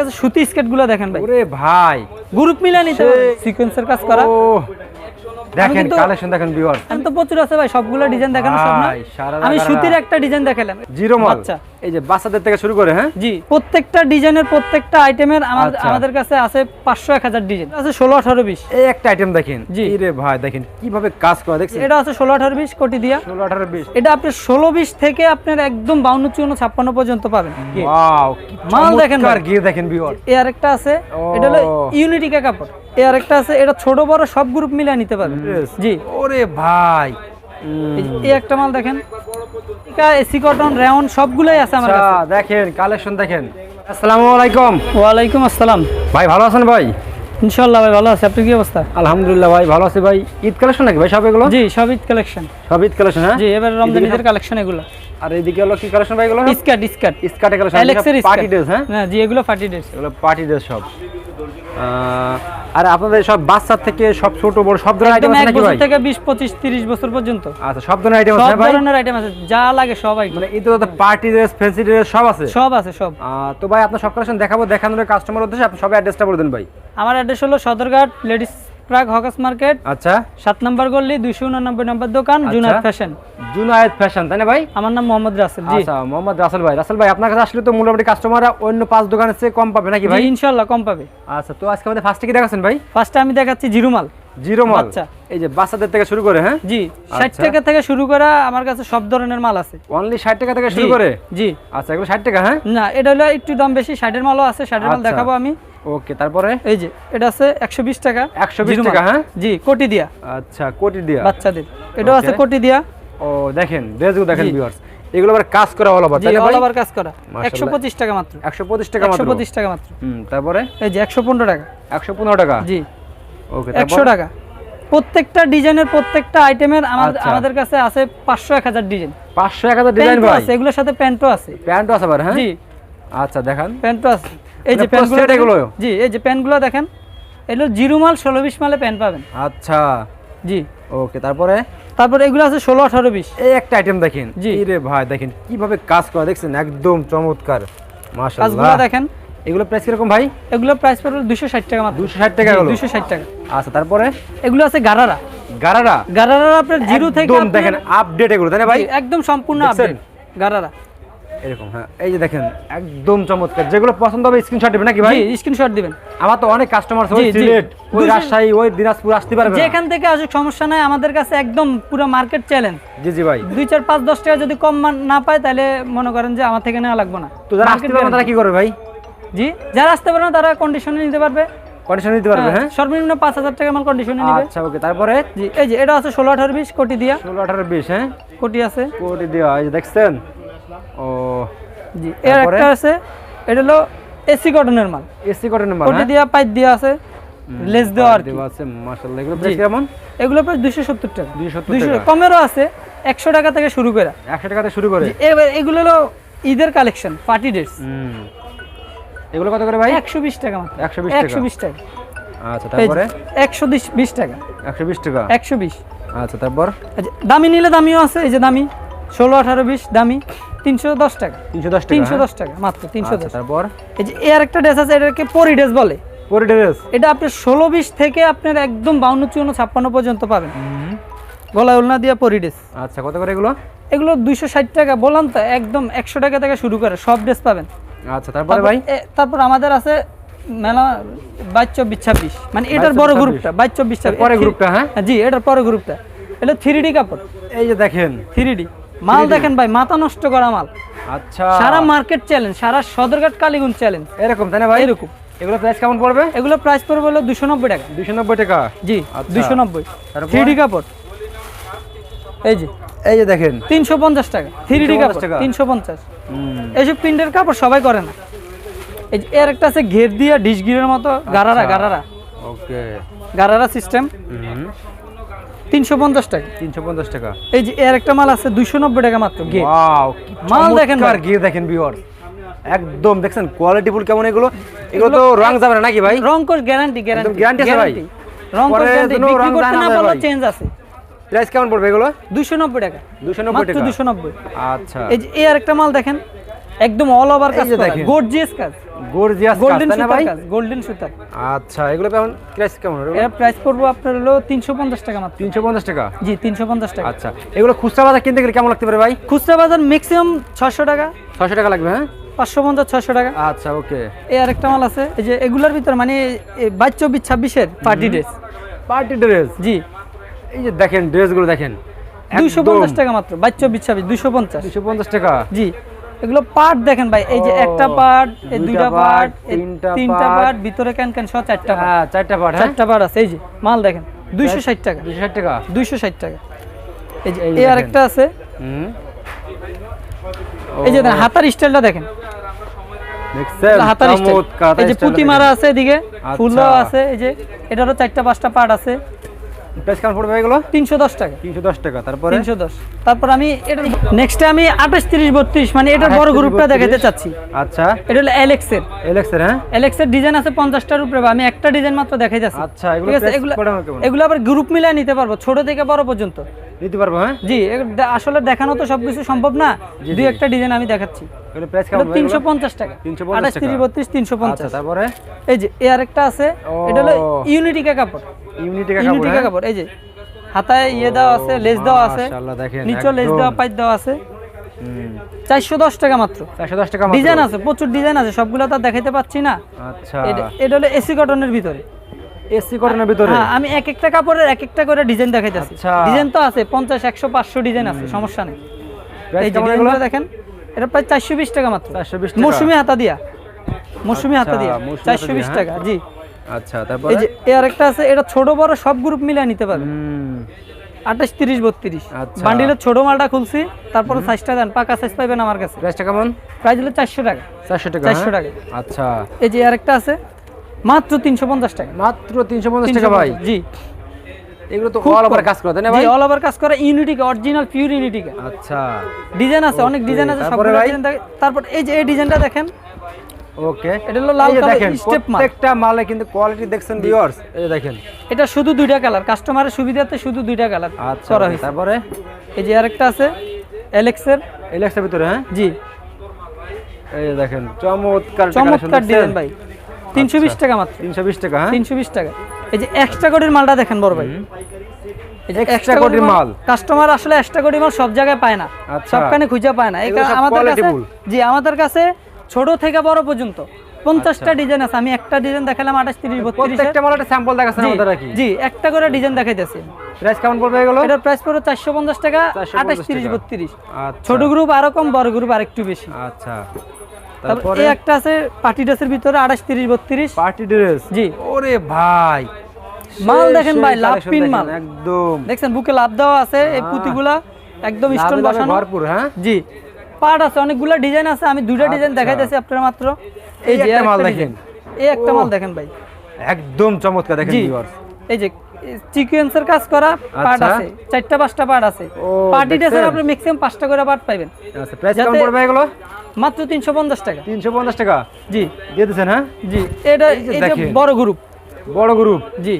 কাছে সুতি স্কেটগুলো দেখেন ভাই। ওরে ভাই। গ্রুপ মিলানি নিতে সিকোয়েন্সের কাজ করা। দেখেন কালেকশন দেখেন ভিউয়ার আমি তো প্রচুর আছে ভাই সবগুলো ডিজাইন দেখানো সব না? আমি সুতির একটা ডিজাইন দেখালাম। জিরো মাল। আচ্ছা। এই যে বাচ্চাদের থেকে শুরু করে হ্যাঁ? জি প্রত্যেকটা ডিজাইনের প্রত্যেকটা আইটেমের আমাদের আচ্ছা। আমাদের কাছে আছে পাঁচশো এক হাজার ডিজাইন আছে ষোলো আঠারো বিশ। এই একটা আইটেম দেখেন। জি। রে ভাই দেখেন কীভাবে কাজ করে দেখছেন? এটা আছে ষোলো আঠারো বিশ কোটি দিয়া। ষোলো আঠারো বিশ। এটা আপনি ষোলো বিশ থেকে আপনার একদম বাউন্ন চুয়ান্ন ছাপ্পান্ন পর্যন্ত পাবেন। ওয়াও মাল দেখেন ভাই। গিয়ে দেখেন ভিউয়ার এ আরেকটা আছে। এটা হলো ইউনিটিকা কাপড়। এ আরেকটা আছে এটা ছোট বড় সব গ্রুপ মিলে নিতে পারবেন জি। ওরে ভাই। এই একটা মাল দেখেন। এসি কটন রেওন সবগুলোই আছে আমার আচ্ছা কাছে। দেখেন কালেকশন দেখেন। আসসালামু আলাইকুম। ওয়ালাইকুম আসসালাম। ভাই ভালো আছেন ভাই? ইনশাল্লাহ ভাই ভালো আছে। আপনার কি অবস্থা? আলহামদুলিল্লাহ ভাই ভালো আছি ভাই। ঈদ কালেকশন নাকি ভাই সব এগুলো? জি সব ঈদ কালেকশন। সব ঈদ কালেকশন হ্যাঁ? জি এবার রমজান ঈদের কালেকশন এগুলো। আর এইদিকে হলো কি কালেকশন ভাই এগুলো? স্কার্ট স্কার্ট স্কার্টে কালেকশন অ্যালেক্সের পার্টি ড্রেস হ্যাঁ? না জি এগুলো পার্টি ড্রেস এগুলো পার্টি ড্রেস সব। আর আপনাদের সব বাচ্চা থেকে সব ছোট বড় সব ধরনের আইটেম আছে নাকি ভাই? থেকে বিশ পঁচিশ তিরিশ বছর পর্যন্ত। আচ্ছা সব ধরনের আইটেম আছে ভাই? সব ধরনের আইটেম আছে যা লাগে সব item। মানে ঈদ তো পার্টি ড্রেস ফ্যান্সি ড্রেস সব আছে? সব আছে সব। তো ভাই আপনার সব কালেকশন দেখাবো দেখানোর কাস্টমার উদ্দেশ্যে আপনি সবাই অ্যাড্রেসটা বলে দেন ভাই। আমার অ্যাড্রেস হলো সদরঘাট লেডিস প্রাগ হকাস মার্কেট আচ্ছা। সাত নম্বর গল্লি দুইশো উননব্বই নম্বর দোকান জুনার ফ্যাশন। জুনায়েদ ফ্যাশন তাই না ভাই? আমার নাম মোহাম্মদ রাসেল আচ্ছা মোহাম্মদ রাসেল ভাই। রাসেল ভাই আপনার কাছে আসলে তো মোটামুটি কাস্টমাররা অন্য পাঁচ দোকানের চেয়ে কম পাবে নাকি ভাই? ইনশাল্লাহ কম পাবে। আচ্ছা তো আজকে আমাদের ফার্স্টে কি দেখাচ্ছেন ভাই? ফার্স্টে আমি দেখাচ্ছি জিরুমাল। জিরো মাল। বাচ্চা। এই যে বাচ্চাদের থেকে শুরু করে হ্যাঁ? জি আচ্ছা। টাকা থেকে শুরু করা আমার কাছে সব ধরনের মাল আছে। অনলি টাকা থেকে শুরু করে? জি। আচ্ছা এগুলো টাকা হ্যাঁ? না এটা হলো একটু দাম বেশি মালও আছে মাল আচ্ছা। দেখাবো আমি। ওকে তারপরে? এই যে এটা আছে একশো বিশ টাকা। 120 জিরুমাল। টাকা, হ্যাঁ? জি কোটি দিয়া। আচ্ছা কোটি দিয়া। বাচ্চাদের। এটাও আছে কোটি দিয়া। ও দেখেন ড্রেসগুলো দেখেন ভিউয়ার্স এগুলো আবার কাজ করা অল ওভার অল ওভার কাজ করা। মাশাআল্লাহ। একশো পঁচিশ টাকা মাত্র। 125 টাকা মাত্র। পঁচিশ টাকা মাত্র। হুম তারপরে? এই যে একশো পনেরো টাকা। 115 টাকা? জি। ওকে একশো টাকা। প্রত্যেকটা ডিজাইনের প্রত্যেকটা আইটেমের আমাদের আচ্ছা। আমাদের কাছে আছে পাঁচশো এক হাজার ডিজাইন। 500 এক হাজার ডিজাইন প্যান্টও ভাই। আছে এগুলোর সাথে প্যান্টও আছে। প্যান্টও আছে আবার হ্যাঁ? জি। আচ্ছা দেখান। প্যান্টও আছে। এই যে মানে প্যান্টগুলো set এগুলো? জি এই যে প্যান্টগুলো দেখেন এগুলো জিরো মাল ষোলো বিশ মালে প্যান্ট পাবেন। আচ্ছা। জি। ওকে তারপরে? তারপর এগুলো আছে ষোলো আঠারো বিশ। এই একটা আইটেম দেখেন। জি। রে ভাই দেখেন কীভাবে কাজ করা দেখছেন? একদম চমৎকার। মাশাআল্লাহ। দেখেন। এগুলো প্রাইস কীরকম ভাই? এগুলো প্রাইস পড়বে দুশো ষাট টাকা মাত্র। 260 টাকা হলো? দুশো ষাট টাকা। আচ্ছা তারপরে? এগুলো আছে গারারা। গারারা? গারারা আপনার জিরো থেকে দেখেন আপডেট এগুলো তাই না ভাই? একদম সম্পূর্ণ? আপডেট গারারা। এরকম হ্যাঁ। এই যে দেখেন একদম চমৎকার। যেগুলো পছন্দ হবে স্ক্রিনশট দিবেন নাকি ভাই? স্ক্রিনশট দিবেন। আমার তো অনেক কাস্টমার ওই। সিলেট রাজশাহী ওই দিনাজপুর আসতে পারবে। যেখান থেকে আসুক সমস্যা নাই। আমাদের কাছে একদম পুরো মার্কেট চ্যালেঞ্জ জি জি ভাই। দুই চার পাঁচ দশ টাকা যদি কম না পায় তাহলে মনে করেন যে আমার থেকে নেওয়া লাগবে না। তো যারা আসতে পারবে তারা কি করবে ভাই? জি যারা আসতে পারে না তারা কন্ডিশনে নিতে পারবে। কন্ডিশন দিতে পারবে হ্যাঁ সর্বনিম্ন পাঁচ হাজার টাকা মাল কন্ডিশনে নিবে। আচ্ছা ওকে। তারপরে? জি এই যে এটা আছে ষোলো আঠারো বিশ কোটি দিয়া। ষোলো আঠারো বিশ হ্যাঁ? কোটি আছে। কোটি দেওয়া এই যে দেখছেন? ও জি এর একটা আছে এটা হলো এসি কটনের মাল। এসি কটন নাম্বার কোটি দিয়া পাইপ দিয়া আছে লেস দেওয়া আর দেওয়া আছে মাশাআল্লাহ। এগুলো প্রাইস কেমন? এগুলো প্রায় দুশো সত্তর টাকা। 270 টাকা। কমেরও আছে একশো টাকা থেকে শুরু করে। 100 টাকা থেকে শুরু করে? এবার এগুলো হলো ঈদের কালেকশন পার্টি ড্রেস। হুম। এগুলো কত করে ভাই? একশো বিশ টাকা মাত্র। 120 টাকা। একশো বিশ টাকা। আচ্ছা তারপরে? একশো বিশ টাকা। 120 টাকা। একশো বিশ। আচ্ছা তারপর? দামি নিলে দামিও আছে এই যে দামি ষোলো আঠারো বিশ দামি। তিনশো দশ টাকা। 310 টাকা তিনশো হ্যাঁ? দশ টাকা মাত্র তিনশো আচ্ছা দশ তারপর? এই যে এর একটা ড্রেস আছে এটাকে পরি ড্রেস বলে। পরে ড্রেস। এটা আপনার ষোলো বিশ থেকে আপনার একদম বাউন্ন চুয়ান্ন ছাপ্পান্ন পর্যন্ত পাবেন। গলায় উলনা দিয়া পরি ড্রেস। আচ্ছা কত করে এগুলো? এগুলো দুইশো ষাট টাকা বললাম তো একদম একশো টাকা থেকে শুরু করে সব ড্রেস পাবেন। আচ্ছা তারপরে ভাই? তারপর আমাদের আছে মেলা বাইশ চব্বিশ ছাব্বিশ। মানে এটার বড় গ্রুপটা বাইশ চব্বিশ পরে গ্রুপটা হ্যাঁ? জি এটার পরে গ্রুপটা। এটা থ্রি ডি কাপড়। এই যে দেখেন। থ্রি ডি মাল দেখেন ভাই মাথা নষ্ট করা মাল। আচ্ছা। সারা মার্কেট চ্যালেঞ্জ সারা সদরঘাট কালীগঞ্জ চ্যালেঞ্জ এরকম তাই না ভাই? এরকম। এগুলো প্রাইস কেমন পড়বে? এগুলো প্রাইস পড়বে হলো দুশো নব্বই টাকা। দুশো নব্বই টাকা? জি আচ্ছা। দুশো নব্বই? থ্রি কাপড়। এই যে। এই যে দেখেন। তিনশো পঞ্চাশ টাকা। থ্রি ডি কাপড়। তিনশো পঞ্চাশ। এইসব প্রিন্টের কাপড় সবাই করে না। এই যে এর একটা আছে ঘের দিয়া ডিশ গিরের মতো গারারা আচ্ছা। গারারা। ওকে গারারা সিস্টেম তিনশো পঞ্চাশ টাকা। তিনশো পঞ্চাশ টাকা। এই যে এর একটা মাল আছে দুইশো নব্বই টাকা মাত্র মাল দেখেন ভাই। গিয়ে দেখেন ভিউয়ার একদম দেখছেন কোয়ালিটি ফুল কেমন এগুলো? এগুলো তো রং যাবে না নাকি ভাই? রং কোর্স গ্যারান্টি গ্যারান্টি একদম আছে ভাই? রং কোর্স গ্যারান্টি বিক্রি করতে না যায় চেঞ্জ আছে। প্রাইস কেমন পড়বে এগুলো? দুইশো নব্বই টাকা। দুশো নব্বই মাত্র টাকা। দুশো নব্বই। আচ্ছা। এই যে এই আরেকটা মাল দেখেন একদম অল ওভার কাজ করা। গর্জিয়াস কাজ। গর্জিয়াস গোল্ডেন সুতার ভাই? কাজ গোল্ডেন সুতার। আচ্ছা এগুলো কেমন প্রাইস কেমন? এর প্রাইস পড়ব আপনার হলো তিনশো পঞ্চাশ টাকা মাত্র। তিনশো পঞ্চাশ টাকা? জি তিনশো পঞ্চাশ টাকা। আচ্ছা এগুলো খুচরা বাজার কিনতে গেলে কেমন লাগতে পারে ভাই? খুচরা বাজার ম্যাক্সিমাম ছশো টাকা। ছশো টাকা লাগবে হ্যাঁ? পাঁচশো পঞ্চাশ ছশো টাকা। আচ্ছা ওকে। এই আরেকটা মাল আছে এই যে এগুলোর ভিতর মানে বাইশ চব্বিশ ছাব্বিশের পার্টি ড্রেস পার্টি ড্রেস জি। এই যে দেখেন ড্রেসগুলো দেখেন। দুইশো পঞ্চাশ টাকা মাত্র বাইশ চব্বিশ ছাব্বিশ দুইশো পঞ্চাশ। দুশো পঞ্চাশ টাকা? জি। এগুলো পার্ট দেখেন ভাই এই যে একটা পার্ট এই দুইটা পার্ট তিনটা তিনটা পার্ট। ভিতরে ক্যান ক্যান সহ চারটা হ্যাঁ চারটা পার্ট হ্যাঁ। চারটা পার্ট আছে এই যে মাল দেখেন দুইশো ষাট টাকা। দুশো ষাট টাকা? দুইশো ষাট টাকা। এই যে এই। আরেকটা আছে। হুম। এই যে হাতার স্টাইলটা দেখেন। হাতার স্টাইল। এই যে পুঁতি মারা আছে এদিকে ফুলও আচ্ছা। আছে এই যে এটারও চারটা পাঁচটা পার্ট আছে। প্রাইস কেমন পড়বে এগুলো? তিনশো দশ টাকা। তিনশো দশ টাকা তারপরে? তিনশো দশ। তারপর আমি এটা নেক্সটে আমি আঠাশ তিরিশ বত্রিশ মানে এটার বড় গ্রুপটা দেখাতে চাচ্ছি। আচ্ছা। এটা হলো এলেক্সের এলেক্সের হ্যাঁ? এলেক্সের ডিজাইন আছে পঞ্চাশটার উপরে আমি একটা ডিজাইন মাত্র দেখাই যাচ্ছি। আচ্ছা, এগুলো এগুলো আবার গ্রুপ মিলিয়ে নিতে পারব ছোট থেকে বড় পর্যন্ত। নিতে পারব হ্যাঁ? জি আসলে দেখানো তো সবকিছু সম্ভব না। দুই একটা ডিজাইন আমি দেখাচ্ছি। প্রাইস কেমন ভাই তিনশো? পঞ্চাশ টাকা। 350 আঠাশ টাকা। তিরিশ বত্রিশ তিনশো আচ্ছা তারপরে? এই যে এ আরেকটা আছে এটা হলো ইউনিটিকা কাপড়। ইউনিটি কাপড় ইউনিটিকা হ্যাঁ? কাপড় এই যে হাতায় ইয়ে দেওয়া আছে লেস দেওয়া আছে মাশাআল্লাহ, দেখেন, নিচেও লেস। দেওয়া পাইপ দেওয়া আছে। চারশো দশ টাকা মাত্র। 410 টাকা ডিজাইন আছে প্রচুর ডিজাইন আছে সবগুলো তো দেখাইতে পাচ্ছি না। আচ্ছা। এটা- হলো এসি কটনের ভিতরে। এসি কটনের ভিতরে? হ্যাঁ আমি এক একটা কাপড়ের এক একটা করে ডিজাইন দেখাইতেছি। আচ্ছা। ডিজাইন তো আছে পঞ্চাশ একশো পাঁচশো ডিজাইন আছে সমস্যা নেই। এই ডিজাইনগুলো দেখেন এটা প্রায় চারশো বিশ টাকা মাত্র। 420 টাকা। মৌসুমি হাতা দিয়া। মৌসুমি হাতা আচ্ছা, দিয়া চারশো বিশ দিয়া, টাকা জি। আচ্ছা তারপরে এই যে এ আরেকটা আছে এটা ছোট বড় সব গ্রুপ মিলিয়ে নিতে পারবে। হুম, আঠাশ তিরিশ বত্রিশ। আচ্ছা। বান্ডিলের ছোট মালটা খুলছি তারপরে সাইজটা দেন পাকা সাইজ পাইবেন আমার কাছে। প্রাইসটা কেমন? প্রাইস হলো চারশো টাকা। চারশো টাকা 400 হ্যাঁ? টাকা। আচ্ছা। এই যে আরেকটা আছে মাত্র তিনশো পঞ্চাশ টাকা। মাত্র তিনশো পঞ্চাশ টাকা ভাই? জি। এগুলো তো অল ওভার কাজ করে না ভাই? অল ওভার কাজ করা ইউনিটিকা অরিজিনাল পিওর ইউনিটিকা আচ্ছা। ডিজাইন আছে অনেক ডিজাইন আছে ডিজাইন তারপর এই যে এই ডিজাইনটা দেখেন ওকে এটা হলো লাল কালার দেখেন স্টেপ মাল প্রত্যেকটা মালে কিন্তু কোয়ালিটি দেখছেন ভিউয়ার্স এই দেখেন। এটা শুধু দুইটা কালার। কাস্টমারের সুবিধাতে শুধু দুইটা কালার আচ্ছা করা হয়েছে। তারপরে? এই যে আরেকটা আছে এলেক্সের এলেক্সের ভিতরে হ্যাঁ? জি। এই দেখেন চমৎকার চমৎকার ডিজাইন ভাই। তিনশো বিশ টাকা মাত্র। তিনশো বিশ টাকা হ্যাঁ? তিনশো বিশ টাকা। এই যে এক্সট্রা কোটির মালটা দেখেন বড় ভাই। এই যে কোটির মাল। কাস্টমার আসলে এক্সট্রা কোটির মাল সব জায়গায় পায় না। আচ্ছা। সবখানে খুঁজে পায় না। কাছে জি আমাদের কাছে ছোট থেকে বড় পর্যন্ত। পঞ্চাশটা আচ্ছা। ডিজাইন আছে। আমি একটা ডিজাইন দেখালাম আঠাশ তিরিশ বত্রিশ প্রত্যেকটা মাল একটা স্যাম্পল দেখাচ্ছেন আমাদের নাকি? জি একটা করে ডিজাইন দেখাইতেছি। প্রাইস কেমন পড়বে এগুলো? এটার প্রাইস পড়বে চারশো পঞ্চাশ টাকা আঠাশ তিরিশ বত্রিশ। আচ্ছা। ছোট গ্রুপ আরও কম বড় গ্রুপ আরেকটু বেশি। আচ্ছা। তারপরে? একটা আছে পার্টি ড্রেসের ভিতরে আঠাশ তিরিশ বত্রিশ। পার্টি ড্রেস জি। ওরে ভাই। মাল দেখেন ভাই, লাভ পিন মাল। একদম। দেখছেন বুকে লাভ দেওয়া আছে এই পুঁতিগুলা একদম স্টোন বসানো। ভরপুর হ্যাঁ? জি। পার্ট আছে অনেকগুলা ডিজাইন আছে আমি দুইটা ডিজাইন আচ্ছা। দেখাইতেছি আপনার মাত্র। এই যে একটা মাল দেখেন। এই একটা মাল দেখেন ভাই। একদম চমৎকার দেখেন ভিউয়ার্স এই যে সিকোয়েন্সের কাজ করা পার্ট আচ্ছা। আছে চারটা পাঁচটা পার্ট আছে। পার্টি ড্রেসের? আপনি ম্যাক্সিমাম পাঁচটা করে পার্ট পাইবেন। আচ্ছা প্রাইস কেমন পড়বে এগুলো? মাত্র তিনশো পঞ্চাশ টাকা। তিনশো পঞ্চাশ টাকা? জি। দিয়ে দিচ্ছেন হ্যাঁ? জি এটা এই যে এটা বড় গ্রুপ বড় গ্রুপ জি।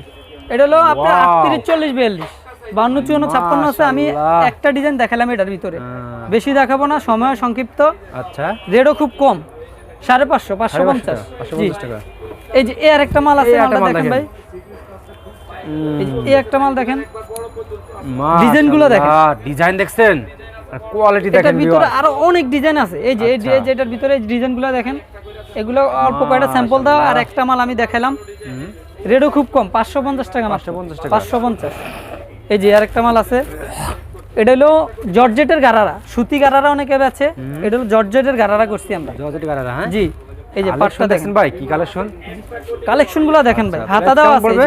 এটা হলো আপনার Wow. আটত্রিশ চল্লিশ বিয়াল্লিশ। বান্ন চুয়ান্ন ছাপ্পান্ন আছে আমি একটা ডিজাইন দেখালাম এটার ভিতরে। হ্যাঁ। বেশি দেখাবো না সময় সংক্ষিপ্ত। আচ্ছা। রেটও খুব কম সাড়ে পাঁচশো পাঁচশো পঞ্চাশ। পাঁচশো পঞ্চাশ এই যে এ আর একটা মাল আছে দেখেন। ভাই। এই একটা মাল দেখেন। ডিজাইনগুলো দেখেন। ডিজাইন দেখছেন? কোয়ালিটি দেখেন ভিতরে আরও অনেক ডিজাইন আছে। এই যে এই যে- এটার ভিতরে ডিজাইনগুলো দেখেন এগুলো অল্প কয়টা স্যাম্পল দাও আর একটা মাল আমি দেখালাম। রেটও খুব কম পাঁচশো পঞ্চাশ টাকা 550 টাকা। পাঁচশো পঞ্চাশ। এই যে আর একটা মাল আছে। এটা হলো জর্জেটের গারারা। সুতি গারারা অনেকে আছে এটা হলো জর্জেটের গারারা করছি আমরা। জর্জেট কালার হ্যাঁ? জি। এই যে পাটটা দেখেন। ভাই কি কালেকশন? কালেকশনগুলো দেখেন ভাই। আচ্ছা, হাতা দেওয়া আছে?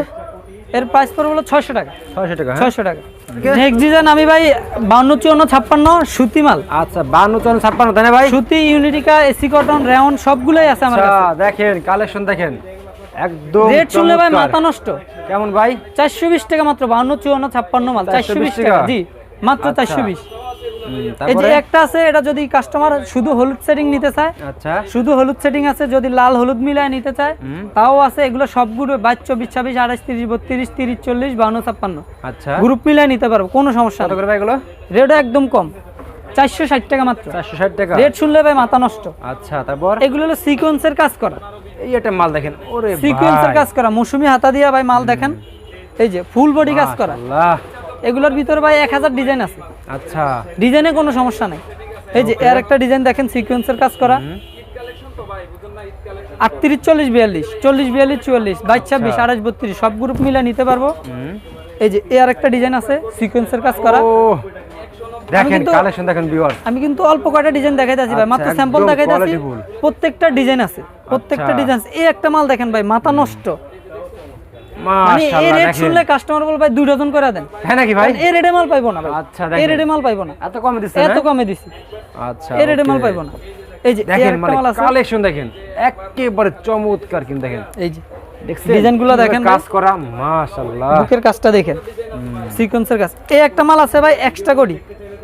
এর প্রাইস পড়বে হলো ছয়শো টাকা। ছয়শো টাকা হ্যাঁ? ছয়শো টাকা। নেক্সট ডিজাইন আমি ভাই বাউন্ন চুয়ান্ন ছাপ্পান্ন সুতি মাল। আচ্ছা বান্ন চুয়ান্ন ছাপ্পান্ন তাই না ভাই? সুতি ইউনিটিকা এসি কটন রেয়ন সবগুলোই আছে আমার আচ্ছা কাছে। দেখেন কালেকশন দেখেন। একদম রেট শুনলে ভাই। মাথা নষ্ট। কেমন ভাই? চারশো বিশ টাকা মাত্র বাউন্ন চুয়ান্ন ছাপ্পান্ন মাল 420 টাকা? টাকা? জি মাত্র আচ্ছা। চারশো বিশ। হুম, এই যে একটা আছে এটা যদি কাস্টমার শুধু হলুদ সেটিং নিতে চায় আচ্ছা। শুধু হলুদ সেটিং আছে যদি লাল হলুদ মিলায় নিতে চায় তাও আছে এগুলো সবগুলো বাইশ চব্বিশ ছাব্বিশ আঠাশ তিরিশ বত্রিশ তিরিশ চল্লিশ বাউন্ন ছাপ্পান্ন। আচ্ছা। গ্রুপ মিলায় নিতে পারব কোনো সমস্যা কত নেই। করে ভাই এগুলো? রেটও একদম কম চারশো ষাট টাকা মাত্র। চারশো ষাট টাকা। রেট শুনলে ভাই মাথা নষ্ট। আচ্ছা তারপর? এগুলো হলো সিকোয়েন্সের কাজ করা। একটা মাল দেখেন ওরে সিকোয়েন্সের কাজ করা মৌসুমি হাতা দিয়া ভাই মাল দেখেন। এই যে ফুল বডি কাজ করা। এগুলোর ভিতরে ভাই এক হাজার ডিজাইন আছে। আচ্ছা। ডিজাইনে কোনো সমস্যা নাই। এই যে এর একটা ডিজাইন দেখেন সিকোয়েন্সের কাজ করা। আটত্রিশ চল্লিশ বিয়াল্লিশ চল্লিশ বিয়াল্লিশ চুয়াল্লিশ বাইশ ছাব্বিশ আঠাশ বত্রিশ সব গ্রুপ মিলে নিতে পারব। এই যে এর একটা ডিজাইন আছে সিকোয়েন্সের কাজ করা। দেখেন কালেকশন দেখেন আমি কিন্তু অল্প কয়টা ডিজাইন দেখাইতেছি ভাই মাত্র আচ্ছা, স্যাম্পল একদম দেখাইতেছি। প্রত্যেকটা ডিজাইন আছে প্রত্যেকটা আচ্ছা। ডিজাইন এই একটা মাল দেখেন ভাই মাথা নষ্ট। মানে এই রেট শুনলে কাস্টমার বল ভাই দুই ডজন করে দেন। হ্যাঁ নাকি ভাই? এই রেটে মাল পাইবো না ভাই। আচ্ছা, এই রেটে মাল পাইবো না। এত কমে দিচ্ছে এত কমে দিছি। আচ্ছা এই রেটে মাল পাইবো না। এই যে দেখেন একটা মানে মাল আছে। কালেকশন দেখেন একেবারে চমৎকার কিন্তু দেখেন। এই যে ডিজাইনগুলো দেখেন কাজ করা মাশাআল্লাহ। বুকের কাজটা দেখেন। সিকোয়েন্সের কাজ। এই একটা মাল আছে ভাই এক্সট্রা কোডি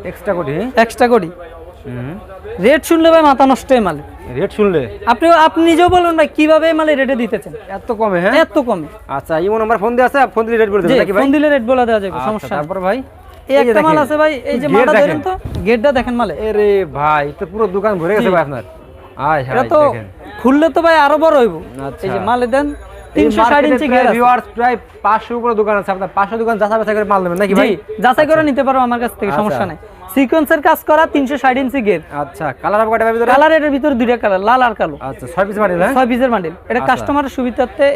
এক্সট্রা কোটি এক্সট্রা হুম। রেট শুনলে ভাই মাথা নষ্ট হয়ে মালে রেট শুনলে? আপনি আপনি নিজেও বলুন ভাই কীভাবে মালে রেটে দিতেছেন? এত কমে হ্যাঁ? এত কমে। আচ্ছা ইমো নাম্বার ফোন দিয়ে আছে ফোন দিয়ে রেট বলে দেবেন নাকি ভাই? ফোন দিলে রেট বলে দেওয়া যাবে আচ্ছা, সমস্যা তারপর ভাই? এই একটা মাল আছে ভাই এই যে মালটা ধরেন তো গেটটা দেখেন মালে। আরে ভাই তো পুরো দোকান ভরে গেছে ভাই আপনার। আয় হায় তো দেখেন। খুললে তো ভাই আরও বড় হইব। আচ্ছা। এই যে মালে দেন এই তিনশো ষাট ইঞ্চি ঘের ভিউয়ার্স প্রায় 500 উপরে দোকান আছে আপনার 500 দোকান যাচাই বাছাই করে মাল নেবেন নাকি ভাই? যাচাই করে নিতে পারো আমার কাছ থেকে আচ্ছা। সমস্যা নাই। সিকোয়েন্সের কাজ করা 360 ইঞ্চি আচ্ছা কালার ভিতরে? কালারের দুইটা কালার লাল আর কালো। আচ্ছা 6 পিস বান্ডেল 6 পিসের বান্ডেল এটা কাস্টমারের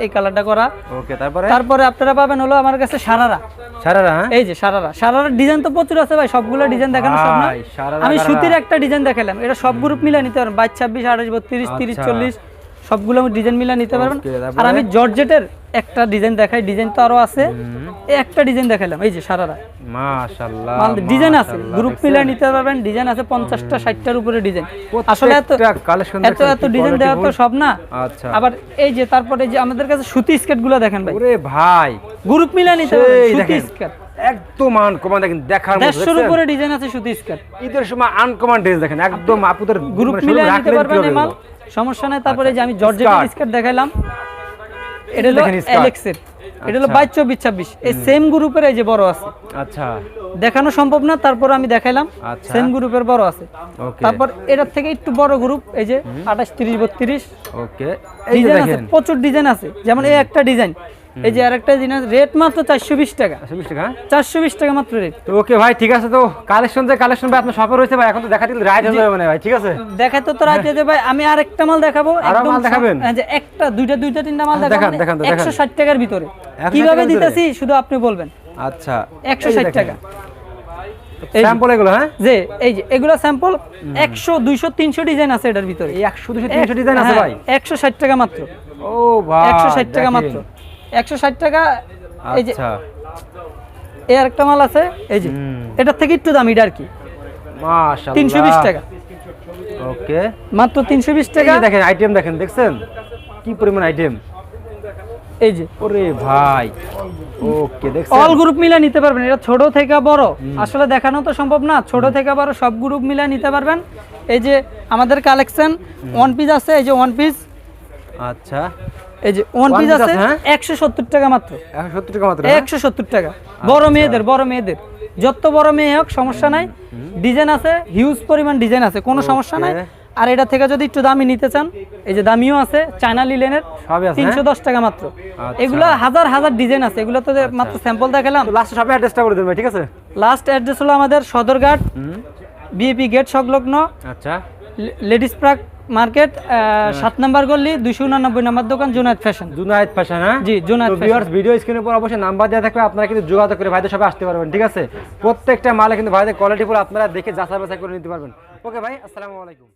এই কালারটা করা। ওকে তারপরে? তারপরে আপনারা পাবেন হলো আমার কাছে সারারা। সারারা হ্যাঁ? এই যে সারারা। সারারা ডিজাইন তো প্রচুর আছে ভাই সবগুলো ডিজাইন দেখানো সব না। আমি সুতির একটা ডিজাইন দেখালাম। এটা সব গ্রুপ মিলে নিতে পারেন। 22 26 28 32 30 40 সবগুলো আমি ডিজাইন মিলা নিতে পারবেন। আর আমি জর্জেটের একটা ডিজাইন দেখাই ডিজাইন তো আরও আছে। একটা ডিজাইন দেখাইলাম এই যে সারারা। মাশাআল্লাহ মানে ডিজাইন আছে গ্রুপ মিলা নিতে পারবেন ডিজাইন আছে উপরে ডিজাইন আসলে এত এত এত ডিজাইন দেওয়া তো সব না। আচ্ছা। আবার এই যে তারপরে যে আমাদের কাছে সুতি দেখেন ভাই। ওরে ভাই। গ্রুপ মিলা নিতে পারবেন সুতি একদম দেখেন উপরে ডিজাইন আছে সময় দেখেন একদম আপুদের গ্রুপ মিলা নিতে পারবেন মাল। সমস্যা নাই তারপরে যে আমি জর্জেট Skirt। স্কার্ট দেখাইলাম এটা হলো। অ্যালেক্সের এটা হলো আচ্ছা। বাইশ চব্বিশ ছাব্বিশ। এই সেম গ্রুপের এই যে বড় আছে। আচ্ছা। দেখানো সম্ভব না তারপর আমি দেখাইলাম। আচ্ছা। সেম গ্রুপের বড় আছে। তারপর এটার থেকে একটু বড় গ্রুপ এই যে আঠাশ তিরিশ বত্রিশ। ওকে। এই যে ডিজাইন আছে দেখেন। প্রচুর ডিজাইন আছে। যেমন এই একটা ডিজাইন এই যে আরেকটা ডিজাইন রেট মাত্র চারশো বিশ টাকা। বিশ টাকা হ্যাঁ? চারশো বিশ টাকা মাত্র রেট তো ওকে ভাই ঠিক আছে তো কালেকশন যে কালেকশন ভাই আপনার শপে রয়েছে ভাই এখন তো দেখা দিলে রাইট হয়ে যাবে ভাই ঠিক আছে? দেখাতে তো রাইতে যে ভাই আমি আরেকটা মাল দেখাবো একদম মাল দেখাবেন? যে একটা দুইটা দুইটা তিনটা মাল হ্যাঁ, দেখান, দেখান একশো ষাট টাকার ভিতরে। কীভাবে দিতেছি শুধু আপনি বলবেন। আচ্ছা একশো ষাট টাকা। যে- স্যাম্পল এগুলো হ্যাঁ? যে এই যে এগুলো স্যাম্পল একশো দুইশো তিনশো ডিজাইন আছে এটার ভিতরে। এই একশো দুশো তিনশো ডিজাইন আছে ভাই? একশো ষাট টাকা মাত্র। ও ভাই একশো ষাট টাকা মাত্র। একশো ষাট টাকা। এই যে আচ্ছা। এই আরেকটা মাল আছে এই যে। এটার থেকে একটু দামিটা আর কি। তিনশো বিশ টাকা। ওকে। মাত্র তিনশো বিশ টাকা। দেখেন আইটেম দেখেন দেখছেন? কি পরিমাণ আইটেম? এই যে। ওরে ভাই। ওকে দেখছেন? অল গ্রুপ মিলে নিতে পারবেন। এটা ছোট থেকে বড়। আসলে দেখানো তো সম্ভব না। ছোট থেকে বড় সব গ্রুপ মিলে নিতে পারবেন। এই যে আমাদের কালেকশন ওয়ান পিস আছে এই যে ওয়ান পিস আচ্ছা। এই যে ওয়ান পিস আছে আছে, হ্যাঁ? একশো সত্তর টাকা মাত্র। একশো সত্তর টাকা মাত্র হ্যাঁ? একশো সত্তর টাকা। বড় মেয়েদের বড় মেয়েদের। যত বড় মেয়ে হোক সমস্যা নাই। ডিজাইন আছে হিউজ পরিমাণ ডিজাইন আছে কোনো সমস্যা নাই। আর এটা থেকে যদি একটু দামি নিতে চান এই যে দামিও আছে চায়না লিলেনের সবই আছে, তিনশো দশ টাকা মাত্র। আচ্ছা। এগুলো হাজার হাজার ডিজাইন আছে এগুলো তো মাত্র স্যাম্পল দেখালাম। লাস্টে সবাই অ্যাড্রেসটা করে দেবেন ঠিক আছে? লাস্ট অ্যাড্রেস হলো আমাদের সদরঘাট বিএপি গেট সংলগ্ন আচ্ছা। লেডিস প্রাক মার্কেট সাত নাম্বার গলি দুইশো উনানব্বই নাম্বার দোকান জুনায়দ ফ্যাশন। জুনায়দ ফ্যাশন হ্যাঁ? জি, জুনায়দ। ভিউয়ার্স ভিডিও স্ক্রিনের উপর অবশ্যই নাম্বার দেওয়া থাকবে আপনারা কিন্তু যোগাযোগ করে ভাইদের সবাই আসতে পারবেন ঠিক আছে? প্রত্যেকটা মালে কিন্তু ভাইদের কোয়ালিটি পুরো আপনারা দেখে যাচাই বাছাই করে নিতে পারবেন। ওকে ভাই আসসালামু আলাইকুম।